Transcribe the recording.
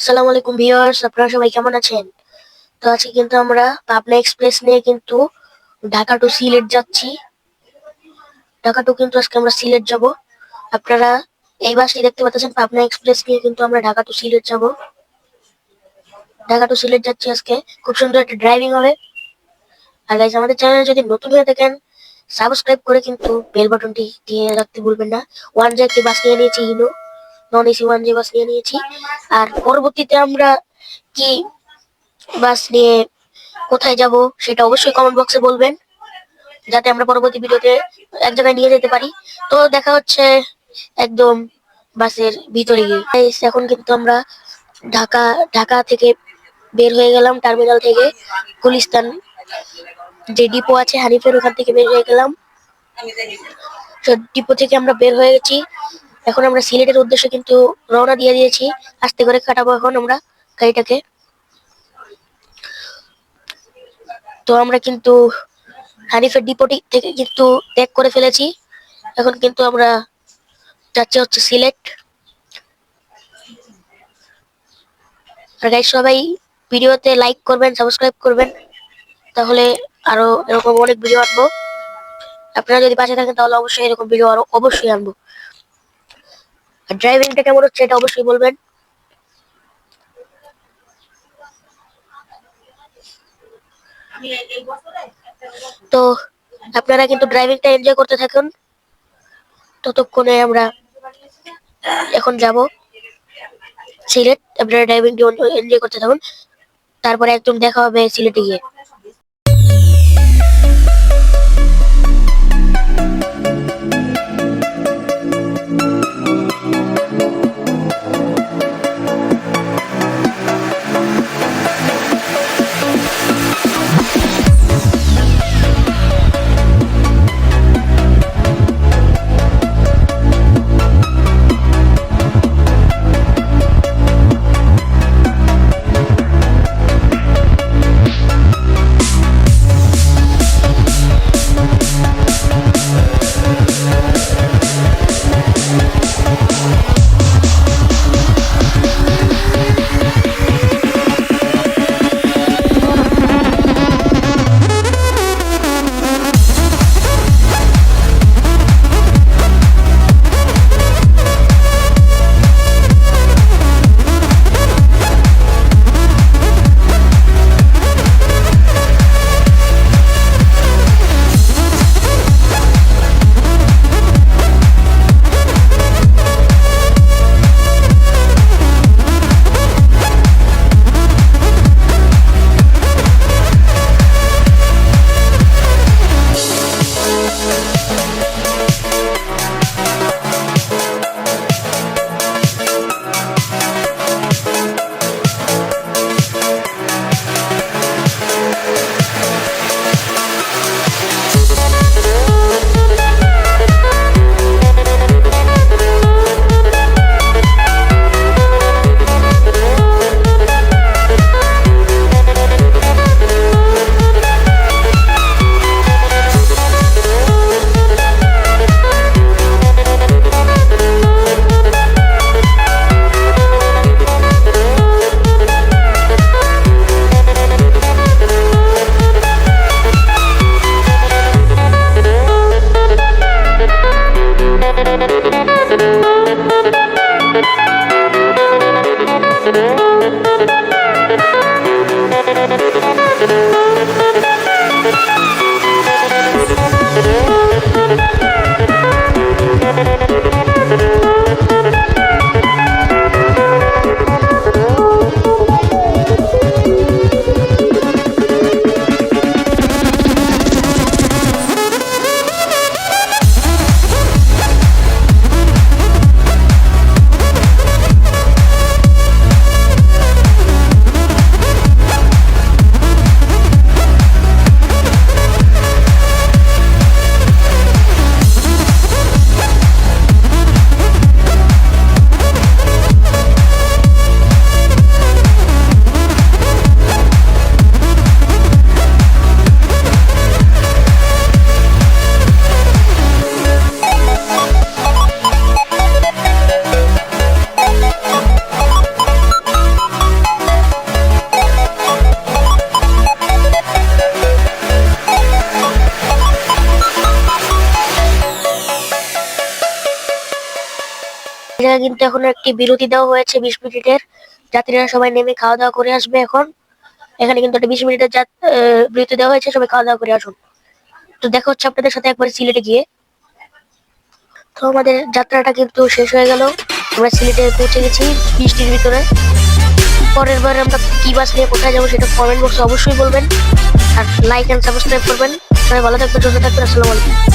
আসসালামু আলাইকুম ভিউয়ার্স আপনারা সবাই কেমন আছেন? তো আজকে কিন্তু আমরা পাবনা এক্সপ্রেস নিয়ে কিন্তু ঢাকা টু সিলেট যাচ্ছি। ঢাকা টু কিন্তু আজকে আমরা সিলেট যাব। আপনারা এই বাসটি দেখতে পাচ্ছেন পাবনা এক্সপ্রেস নিয়ে কিন্তু আমরা ঢাকা টু সিলেট যাব। ঢাকা টু সিলেট যাচ্ছি আজকে। খুব সুন্দর একটা ড্রাইভিং হবে। আর গাইজ আমাদের চ্যানেলে যদি নতুন হয়ে থাকেন সাবস্ক্রাইব করে কিন্তু বেল বাটনটি দিয়ে রাখতে ভুলবেন না। ওয়ান জে একটি বাস নিয়ে নিয়েছি Hino non AC one G bus নিয়ে নিয়েছি। আর পরবর্তীতে আমরা কি বাস নিয়ে কোথায় যাব সেটা অবশ্যই কমেন্ট বক্সে বলবেন, যাতে আমরা পরবর্তী ভিডিওতে এক জায়গায় নিয়ে যেতে পারি। তো দেখা হচ্ছে একদম বাসের ভিতরে গিয়ে। এখন কিন্তু আমরা ঢাকা ঢাকা থেকে বের হয়ে গেলাম টার্মিনাল থেকে গুলিস্তান। যে ডিপো আছে, হানিফের ওখান থেকে বের হয়ে গেলাম। ডিপো থেকে আমরা বের হয়ে গেছি। এখন আমরা সিলেটের উদ্দেশ্যে কিন্তু রওনা দিয়ে দিয়েছি। আস্তে করে কাটাবো এখন আমরা গাড়িটাকে। তো আমরা কিন্তু হানিফের ডিপোটি থেকে কিন্তু ত্যাগ করে ফেলেছি। এখন কিন্তু আমরা যাচ্ছি হচ্ছে সিলেট। আর গাইস সবাই ভিডিওতে লাইক করবেন সাবস্ক্রাইব করবেন। তাহলে আরও এরকম অনেক ভিডিও আনব। আপনারা যদি পাশে থাকেন, তাহলে অবশ্যই এরকম ভিডিও আরও অবশ্যই আনব। আর ড্রাইভিংটা কেমন হচ্ছে এটা অবশ্যই বলবেন। তো আপনারা কিন্তু ড্রাইভিংটা এনজয় করতে থাকুন। ততক্ষণে আমরা এখন যাব। সিলেট, আপনারা ড্রাইভিংটি এনজয় করতে থাকুন। তারপরে একদম দেখা হবে সিলেটে গিয়ে। জায়গায় কিন্তু এখন একটি বিরতি দেওয়া হয়েছে বিশ মিনিটের। যাত্রীরা সবাই নেমে খাওয়া দাওয়া করে আসবে এখন। এখানে কিন্তু একটা বিশ মিনিটের বিরতি দেওয়া হয়েছে, সবাই খাওয়া দাওয়া করে আসুন। তো দেখা হচ্ছে আপনাদের সাথে একবার সিলেটে গিয়ে। তো আমাদের যাত্রাটা কিন্তু শেষ হয়ে গেল। আমরা সিলেটে পৌঁছে গেছি বৃষ্টির ভিতরে। পরের বার আমরা কি বাস নিয়ে কোথায় যাব সেটা কমেন্ট বক্সে অবশ্যই বলবেন। আর লাইক এন্ড সাবস্ক্রাইব করবেন। সবাই ভালো থাকবেন, সুস্থ থাকবেন, আসসালামু আলাইকুম।